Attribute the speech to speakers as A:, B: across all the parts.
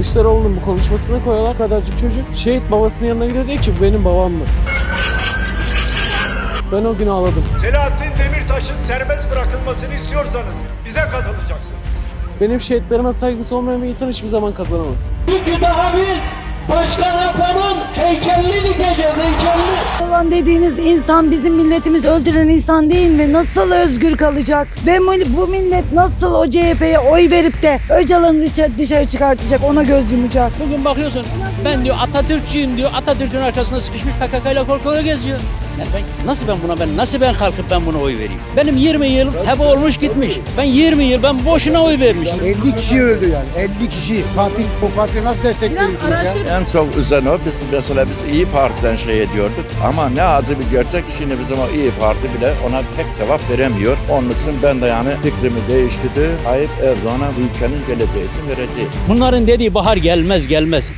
A: Kılıçdaroğlu'nun bu konuşmasını koyuyorlar kadarcık çocuk. Şehit babasının yanına gidiyor diyor ki bu benim babam mı? Ben o gün ağladım.
B: Selahattin Demirtaş'ın serbest bırakılmasını istiyorsanız bize katılacaksınız.
A: Benim şehitlerime saygısı olmayan bir insan hiçbir zaman kazanamaz.
C: Çünkü daha biz Başkan Apo'nun heykelini dikeceğiz heykelini.
D: Olan dediğiniz insan bizim milletimiz öldüren insan değil mi? Nasıl özgür kalacak? Ve bu- millet nasıl o CHP'ye oy verip de Öcalan'ı dışarı, çıkartacak, ona göz yumacak?
E: Bugün bakıyorsun ben diyor Atatürkçüyüm diyor. Atatürk'ün arkasında sıkışmış PKK ile korkala geziyor. Yani ben nasıl ben buna ben nasıl ben kalkıp ben buna oy vereyim? Benim 20 yıl hep olmuş gitmiş. Ben 20 yıl ben boşuna oy vermişim.
F: 50 kişi öldü yani. 50 kişi. Katil bu parti nasıl destekliyorsunuz ya?
G: En çok üzen o. Biz mesela biz İyi Parti'den şey ediyorduk. Ama ne acı bir gerçek. Şimdi bizim o İyi Parti bile ona pek cevap veremiyor. Onun için ben de yani fikrimi değiştirdi. Tayyip Erdoğan'a bu ülkenin geleceği için vereceğim.
E: Bunların dediği bahar gelmez gelmez.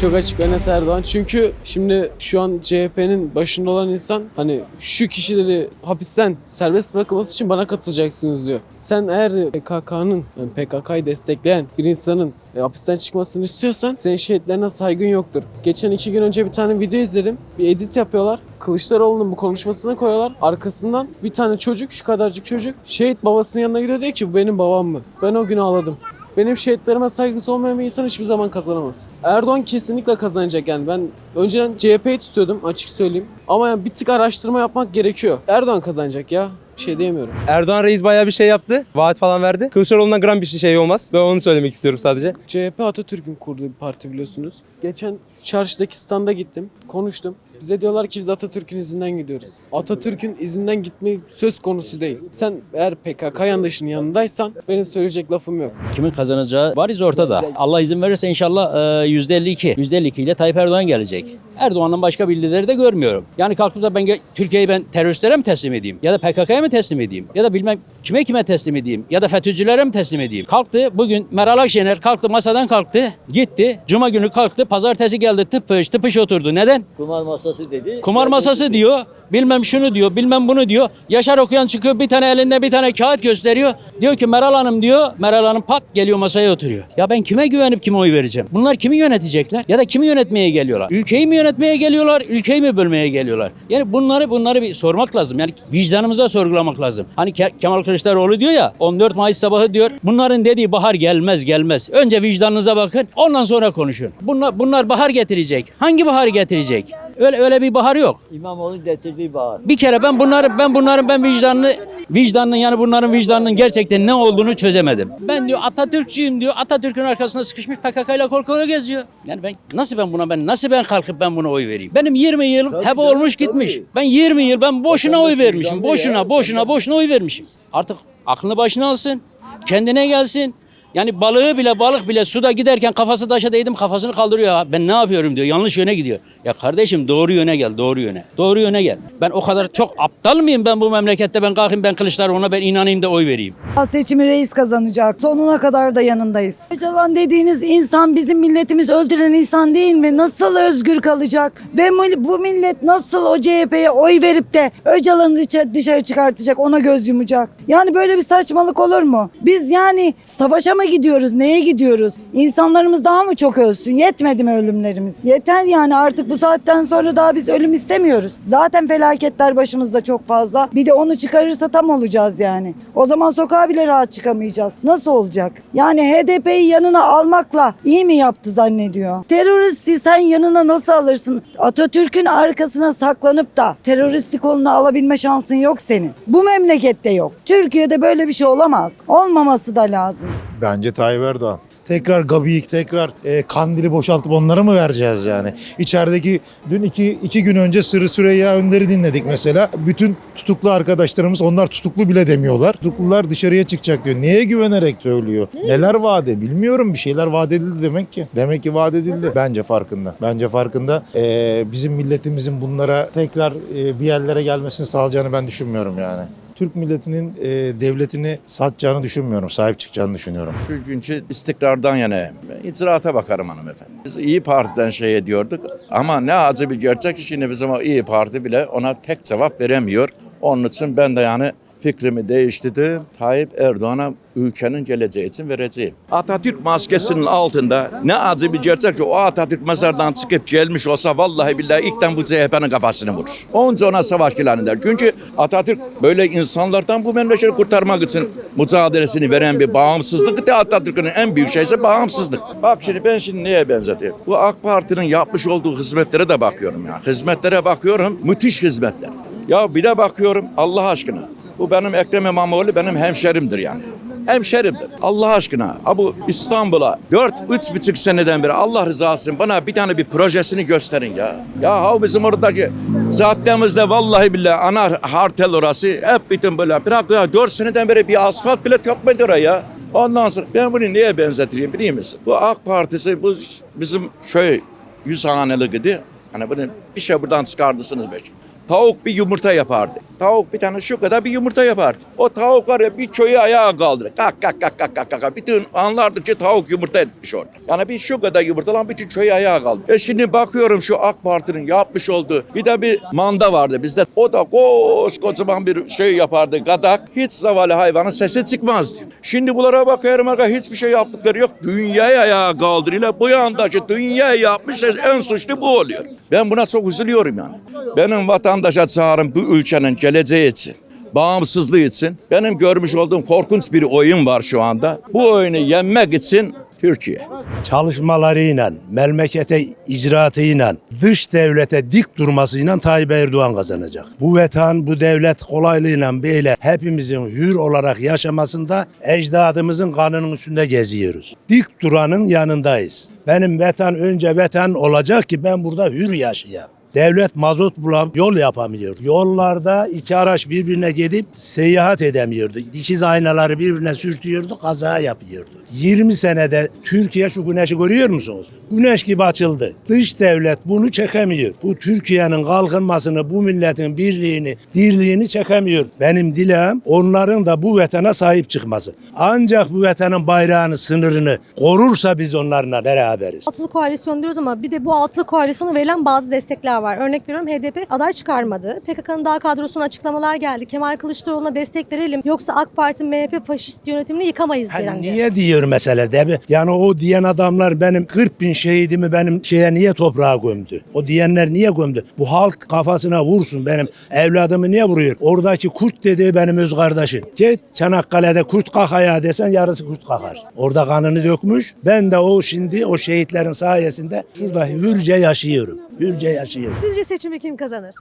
A: Çok açık ve net Erdoğan. Çünkü şimdi şu an CHP'nin başında olan insan hani şu kişileri hapisten serbest bırakılması için bana katılacaksınız diyor. Sen eğer PKK'nın yani PKK'yı destekleyen bir insanın e, hapisten çıkmasını istiyorsan senin şehitlerine saygın yoktur. Geçen iki gün önce bir tane video izledim. Bir edit yapıyorlar. Kılıçdaroğlu'nun bu konuşmasını koyuyorlar. Arkasından bir tane çocuk, şu kadarcık çocuk şehit babasının yanına gidiyor diyor ki bu benim babam mı? Ben o gün ağladım. Benim şehitlerime saygısı olmayan bir insan hiçbir zaman kazanamaz. Erdoğan kesinlikle kazanacak yani. Ben önceden CHP'yi tutuyordum açık söyleyeyim. Ama yani bir tık araştırma yapmak gerekiyor. Erdoğan kazanacak ya. Bir şey diyemiyorum.
H: Erdoğan Reis bayağı bir şey yaptı. Vaat falan verdi. Kılıçdaroğlu'ndan gram bir şey olmaz. Ben onu söylemek istiyorum sadece.
A: CHP Atatürk'ün kurduğu bir parti biliyorsunuz. Geçen çarşıdaki standa gittim, konuştum. Bize diyorlar ki biz Atatürk'ün izinden gidiyoruz. Atatürk'ün izinden gitme söz konusu değil. Sen eğer PKK yandaşının yanındaysan benim söyleyecek lafım yok.
E: Kimin kazanacağı bariz ortada. Allah izin verirse inşallah e, %52. %52 ile Tayyip Erdoğan gelecek. Erdoğan'ın başka bir lideri de görmüyorum. Yani kalkıp da ben Türkiye'yi ben teröristlere mi teslim edeyim? Ya da PKK'ya mı teslim edeyim? Ya da bilmem kime kime teslim edeyim? Ya da FETÖ'cülere mi teslim edeyim? Kalktı bugün Meral Akşener kalktı masadan kalktı. Gitti. Cuma günü kalktı. Pazartesi geldi tıpış tıpış oturdu. Neden?
I: Kumar masası dedi.
E: Kumar masası diyor. Bilmem şunu diyor, bilmem bunu diyor. Yaşar okuyan çıkıyor bir tane elinde bir tane kağıt gösteriyor. Diyor ki Meral Hanım diyor. Meral Hanım pat geliyor masaya oturuyor. Ya ben kime güvenip kime oy vereceğim? Bunlar kimi yönetecekler? Ya da kimi yönetmeye geliyorlar? Ülkeyi mi yönetmeye geliyorlar? Ülkeyi mi bölmeye geliyorlar? Yani bunları bunları bir sormak lazım. Yani vicdanımıza sorgulamak lazım. Hani Ke- Kemal Kılıçdaroğlu diyor ya 14 Mayıs sabahı diyor. Bunların dediği bahar gelmez gelmez. Önce vicdanınıza bakın. Ondan sonra konuşun. Bunlar bunlar bahar getirecek. Hangi bahar getirecek? Öyle öyle bir bahar yok.
I: İmamoğlu'nun getirdiği bahar.
E: Bir kere ben bunları ben bunların ben vicdanını vicdanının yani bunların vicdanının gerçekten ne olduğunu çözemedim. Ben diyor Atatürkçüyüm diyor. Atatürk'ün arkasında sıkışmış PKK ile korkala geziyor. Yani ben nasıl ben buna ben nasıl ben kalkıp ben buna oy vereyim? Benim 20 yıl
I: Tabii
E: hep olmuş gitmiş.
I: tabii.
E: Ben 20 yıl ben boşuna oy vermişim. Boşuna boşuna boşuna oy vermişim. Artık aklını başına alsın. Kendine gelsin. Yani balığı bile balık bile suda giderken kafası taşa değdim kafasını kaldırıyor. Ben ne yapıyorum diyor. Yanlış yöne gidiyor. Ya kardeşim doğru yöne gel. Doğru yöne. Doğru yöne gel. Ben o kadar çok aptal mıyım ben bu memlekette ben kalkayım ben Kılıçdaroğlu'na ben inanayım da oy vereyim.
D: Seçimi reis kazanacak. Sonuna kadar da yanındayız. Öcalan dediğiniz insan bizim milletimiz öldüren insan değil mi? Nasıl özgür kalacak? Ve bu- millet nasıl o CHP'ye oy verip de Öcalan'ı dışarı çıkartacak, ona göz yumacak? Yani böyle bir saçmalık olur mu? Biz yani savaşa mı gidiyoruz? Neye gidiyoruz? İnsanlarımız daha mı çok ölsün? Yetmedi mi ölümlerimiz? Yeter yani artık bu saatten sonra daha biz ölüm istemiyoruz. Zaten felaketler başımızda çok fazla. Bir de onu çıkarırsa tam olacağız yani. O zaman sokağa bile rahat çıkamayacağız. Nasıl olacak? Yani HDP'yi yanına almakla iyi mi yaptı zannediyor? Teröristi sen yanına nasıl alırsın? Atatürk'ün arkasına saklanıp da teröristi koluna alabilme şansın yok senin. Bu memlekette yok. Türkiye'de böyle bir şey olamaz. Olmaması da lazım.
J: Bence Tayyip Erdoğan. Tekrar Gabiyik, tekrar e, Kandil'i boşaltıp onlara mı vereceğiz yani? İçerideki dün iki, iki gün önce Sırrı Süreyya Önder'i dinledik mesela. Bütün tutuklu arkadaşlarımız onlar tutuklu bile demiyorlar. Tutuklular dışarıya çıkacak diyor. Neye güvenerek söylüyor? Neler edildi? Bilmiyorum bir şeyler vaat edildi demek ki. Demek ki vaat edildi. Bence farkında. Bence farkında. E, bizim milletimizin bunlara tekrar e, bir yerlere gelmesini sağlayacağını ben düşünmüyorum yani. Türk milletinin e, devletini satacağını düşünmüyorum. Sahip çıkacağını düşünüyorum.
G: Çünkü istikrardan yana icraata bakarım hanımefendi. Biz İyi Parti'den şey ediyorduk ama ne acı bir gerçek şimdi bizim o İyi Parti bile ona tek cevap veremiyor. Onun için ben de yani fikrimi değiştirdim. Tayyip Erdoğan'a ülkenin geleceği için vereceğim. Atatürk maskesinin altında ne acı bir gerçek ki o Atatürk mezardan çıkıp gelmiş olsa vallahi billahi ilkten bu CHP'nin kafasını vurur. Onca ona savaş ilan eder. Çünkü Atatürk böyle insanlardan bu memleketi kurtarmak için mücadelesini veren bir bağımsızlık Atatürk'ün en büyük şeysi bağımsızlık. Bak şimdi ben şimdi neye benzetiyorum? Bu AK Parti'nin yapmış olduğu hizmetlere de bakıyorum ya. Hizmetlere bakıyorum. Müthiş hizmetler. Ya bir de bakıyorum Allah aşkına. Bu benim Ekrem İmamoğlu benim hemşerimdir yani. Hemşerimdir. Allah aşkına. Bu İstanbul'a 4 üç buçuk seneden beri Allah rızası bana bir tane bir projesini gösterin ya. Ya ha bizim oradaki caddemizde vallahi billahi ana hartel orası hep bütün böyle bırak ya 4 seneden beri bir asfalt bile tökmedi oraya. Ondan sonra ben bunu niye benzetireyim biliyor musun? Bu AK Partisi bu bizim köy yüz hanelik idi. Hani bunu bir şey buradan çıkardısınız belki. Tavuk bir yumurta yapardı. Tavuk bir tane şu kadar bir yumurta yapardı. O tavuk var ya bir köyü ayağa kaldırır. Kalk kalk kalk kalk kalk kalk. Bütün anlardıkça tavuk yumurta etmiş orada. Yani bir şu kadar yumurta lan bütün köyü ayağa kaldırır. E şimdi bakıyorum şu AK Parti'nin yapmış olduğu bir de bir manda vardı bizde. O da koskocaman bir şey yapardı gadak. Hiç zavallı hayvanın sesi çıkmazdı. Şimdi bunlara bakıyorum arka hiçbir şey yaptıkları yok. Dünyayı ayağa kaldırıyla bu yandaki dünyayı yapmış en suçlu bu oluyor. Ben buna çok üzülüyorum yani. Benim vatandaşa çağrım bu ülkenin geleceği için, bağımsızlığı için benim görmüş olduğum korkunç bir oyun var şu anda. Bu oyunu yenmek için Türkiye.
F: Çalışmalarıyla, memlekete icraatıyla, dış devlete dik durmasıyla Tayyip Erdoğan kazanacak. Bu vatan, bu devlet kolaylığıyla böyle hepimizin hür olarak yaşamasında ecdadımızın kanının üstünde geziyoruz. Dik duranın yanındayız. Benim vatan önce vatan olacak ki ben burada hür yaşayayım. Devlet mazot bulam, yol yapamıyor. Yollarda iki araç birbirine gidip seyahat edemiyordu. Dikiz aynaları birbirine sürtüyordu, kaza yapıyordu. 20 senede Türkiye şu güneşi görüyor musunuz? Güneş gibi açıldı. Dış devlet bunu çekemiyor. Bu Türkiye'nin kalkınmasını, bu milletin birliğini, dirliğini çekemiyor. Benim dileğim onların da bu vatana sahip çıkması. Ancak bu vatanın bayrağını, sınırını korursa biz onlarla beraberiz.
K: Altılı koalisyon diyoruz ama bir de bu altılı koalisyona verilen bazı destekler var. Örnek veriyorum HDP aday çıkarmadı. PKK'nın daha kadrosuna açıklamalar geldi. Kemal Kılıçdaroğlu'na destek verelim. Yoksa AK Parti, MHP faşist yönetimini yıkamayız
F: Hani
K: dendi.
F: niye diyor mesele de Yani o diyen adamlar benim 40 bin şehidimi benim şeye niye toprağa gömdü? O diyenler niye gömdü? Bu halk kafasına vursun benim evladımı niye vuruyor? Oradaki kurt dediği benim öz kardeşim. Git Çanakkale'de kurt kakaya desen yarısı kurt kakar. Orada kanını dökmüş. Ben de o şimdi o şehitlerin sayesinde şurada hürce yaşıyorum. Hürce yaşıyorum.
K: Sizce seçimi kim kazanır?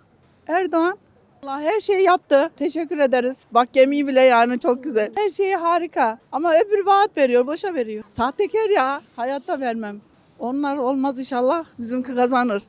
L: Erdoğan Allah her şeyi yaptı. Teşekkür ederiz. Bak gemiyi bile yani çok güzel. Her şeyi harika. Ama öbür vaat veriyor, boşa veriyor. Sahtekar ya. Hayatta vermem. Onlar olmaz inşallah. Bizimki kazanır.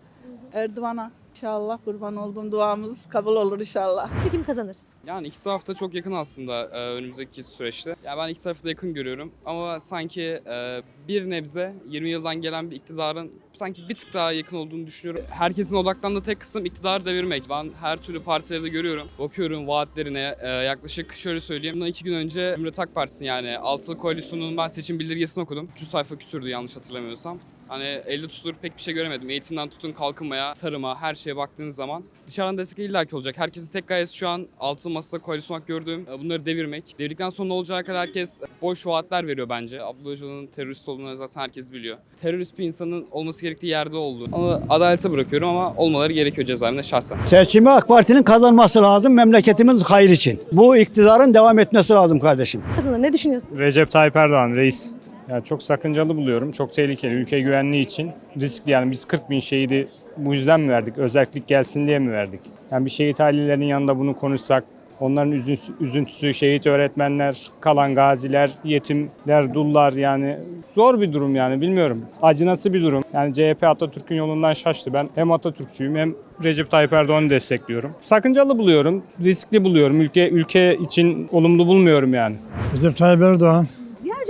L: Erdoğan'a. İnşallah kurban olduğum duamız kabul olur inşallah.
K: Kim kazanır?
M: Yani iki taraf da çok yakın aslında e, önümüzdeki süreçte. Ya ben iki tarafı da yakın görüyorum ama sanki e, bir nebze 20 yıldan gelen bir iktidarın sanki bir tık daha yakın olduğunu düşünüyorum. Herkesin odaklandığı tek kısım iktidarı devirmek. Ben her türlü partileri de görüyorum. Bakıyorum vaatlerine e, yaklaşık şöyle söyleyeyim. Bundan iki gün önce Cumhuriyet Halk Partisi yani Altılı Koalisyonu'nun ben seçim bildirgesini okudum. 300 sayfa küsürdü yanlış hatırlamıyorsam. Hani elde tutulur pek bir şey göremedim. Eğitimden tutun kalkınmaya, tarıma, her şeye baktığınız zaman dışarıdan destek illaki olacak. Herkesin tek gayesi şu an altın masada koalisyon olarak gördüğüm e, bunları devirmek. Devirdikten sonra ne olacağı kadar herkes boş vaatler veriyor bence. Abdullah Öcalan'ın terörist olduğunu zaten herkes biliyor. Terörist bir insanın olması gerektiği yerde olduğu. Ama adalete bırakıyorum ama olmaları gerekiyor cezaevinde şahsen.
I: Seçimi AK Parti'nin kazanması lazım memleketimiz hayır için. Bu iktidarın devam etmesi lazım kardeşim.
K: Ne düşünüyorsun?
H: Recep Tayyip Erdoğan reis. Yani çok sakıncalı buluyorum. Çok tehlikeli. Ülke güvenliği için riskli. Yani biz 40 bin şehidi bu yüzden mi verdik? Özellik gelsin diye mi verdik? Yani bir şehit ailelerinin yanında bunu konuşsak, onların üzüntüsü, üzüntüsü, şehit öğretmenler, kalan gaziler, yetimler, dullar yani zor bir durum yani bilmiyorum. Acınası bir durum. Yani CHP Atatürk'ün yolundan şaştı. Ben hem Atatürkçüyüm hem Recep Tayyip Erdoğan'ı destekliyorum. Sakıncalı buluyorum, riskli buluyorum. Ülke ülke için olumlu bulmuyorum yani.
J: Recep Tayyip Erdoğan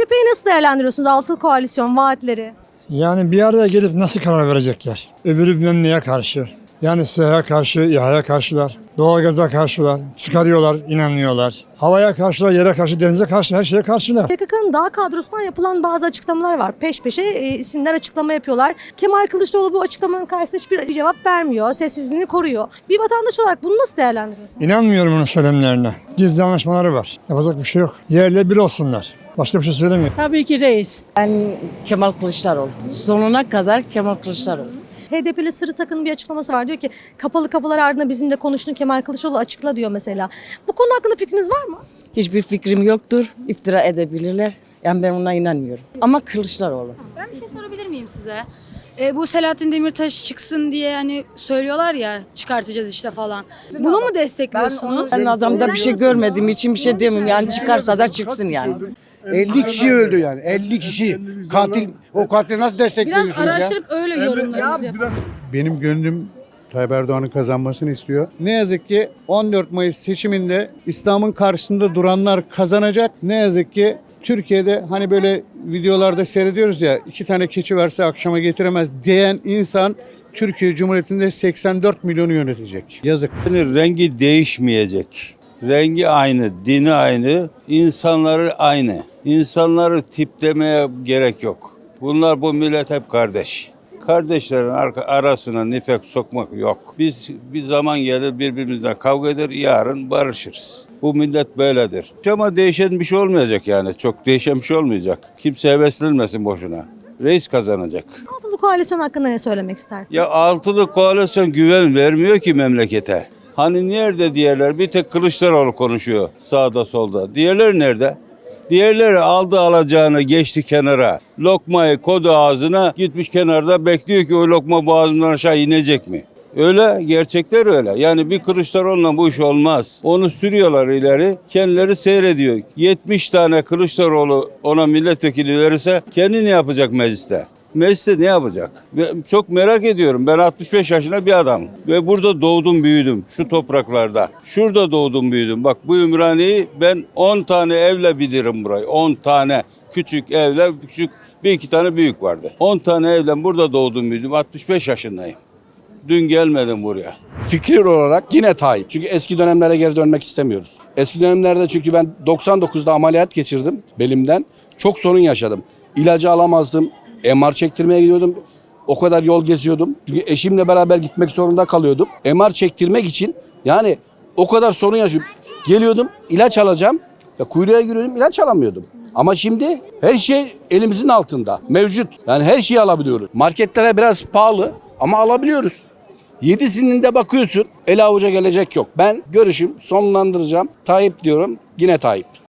K: Cepheyi nasıl değerlendiriyorsunuz? Altılı koalisyon vaatleri.
J: yani bir araya gelip nasıl karar verecekler? Öbürü bilmem neye karşı.
N: Yani SİHA'ya karşı, İHA'ya karşılar. Doğalgaza karşılar. Çıkarıyorlar, inanıyorlar. Havaya karşılar, yere karşı, denize karşı, her şeye karşılar.
K: PKK'nın dağ kadrosundan yapılan bazı açıklamalar var. Peş peşe e, isimler açıklama yapıyorlar. Kemal Kılıçdaroğlu bu açıklamanın karşısında hiçbir cevap vermiyor. Sessizliğini koruyor. Bir vatandaş olarak bunu nasıl değerlendiriyorsunuz?
N: İnanmıyorum onun söylemlerine. Gizli anlaşmaları var. Yapacak bir şey yok. Yerle bir olsunlar. Başka bir şey söylemiyorum.
C: Tabii ki reis.
O: Kemal Kılıçdaroğlu. Sonuna kadar Kemal Kılıçdaroğlu.
K: HDP'li Sırrı Sakın'ın bir açıklaması var. Diyor ki kapalı kapılar ardında bizimle konuştun Kemal Kılıçdaroğlu açıkla diyor mesela. Bu konu hakkında fikriniz var mı?
O: Hiçbir fikrim yoktur. İftira edebilirler. Yani ben ona inanmıyorum. Ama Kılıçdaroğlu.
P: Ben bir şey sorabilir miyim size? E, bu Selahattin Demirtaş çıksın diye hani söylüyorlar ya çıkartacağız işte falan. Bunu mu destekliyorsunuz?
O: Ben adamda bir şey görmediğim için bir şey diyemem. Yani çıkarsa da çıksın yani.
I: 50 kişi öldü yani. 50 kişi. Katil o katili nasıl
P: Biraz
I: destekliyorsunuz
P: araştırıp öyle yorumlarınızı yapın.
Q: Benim gönlüm Tayyip Erdoğan'ın kazanmasını istiyor. Ne yazık ki 14 Mayıs seçiminde İslam'ın karşısında duranlar kazanacak. Ne yazık ki Türkiye'de hani böyle videolarda seyrediyoruz ya iki tane keçi verse akşama getiremez diyen insan Türkiye Cumhuriyeti'nde 84 milyonu yönetecek. Yazık.
R: rengi değişmeyecek. Rengi aynı, dini aynı, insanları aynı. İnsanları tiplemeye gerek yok. Bunlar bu millet hep kardeş. Kardeşlerin arasına nifak sokmak yok. Biz bir zaman gelir birbirimizle kavga eder, yarın barışırız. Bu millet böyledir. Ama değişen bir şey olmayacak yani. Çok değişen bir şey olmayacak. Kimse heveslenmesin boşuna. Reis kazanacak.
K: Altılı koalisyon hakkında ne söylemek istersiniz?
R: Ya altılı koalisyon güven vermiyor ki memlekete. Hani nerede diğerler? Bir tek Kılıçdaroğlu konuşuyor sağda solda. Diğerleri nerede? Diğerleri aldı alacağını geçti kenara. Lokmayı kodu ağzına gitmiş kenarda bekliyor ki o lokma boğazından aşağı inecek mi? Öyle, gerçekler öyle. Yani bir Kılıçdaroğlu'na bu iş olmaz. Onu sürüyorlar ileri, kendileri seyrediyor. 70 tane Kılıçdaroğlu ona milletvekili verirse kendi ne yapacak mecliste? Mecliste ne yapacak? Ve çok merak ediyorum. Ben 65 yaşında bir adam. Ve burada doğdum büyüdüm. Şu topraklarda. Şurada doğdum büyüdüm. Bak bu Ümraniye'yi ben 10 tane evle bilirim burayı. 10 tane küçük evle küçük bir iki tane büyük vardı. 10 tane evle burada doğdum büyüdüm. 65 yaşındayım. Dün gelmedim buraya.
I: Fikir olarak yine Tayyip. Çünkü eski dönemlere geri dönmek istemiyoruz. Eski dönemlerde çünkü ben 99'da ameliyat geçirdim belimden. Çok sorun yaşadım. İlacı alamazdım. MR çektirmeye gidiyordum. O kadar yol geziyordum. Çünkü eşimle beraber gitmek zorunda kalıyordum. MR çektirmek için yani o kadar sorun yaşıyordum. Geliyordum ilaç alacağım. Ya kuyruğa giriyordum ilaç alamıyordum. Ama şimdi her şey elimizin altında. Mevcut. Yani her şeyi alabiliyoruz. Marketlere biraz pahalı ama alabiliyoruz. Yedisinin de bakıyorsun el avuca gelecek yok. Ben görüşüm sonlandıracağım. Tayyip diyorum yine Tayyip.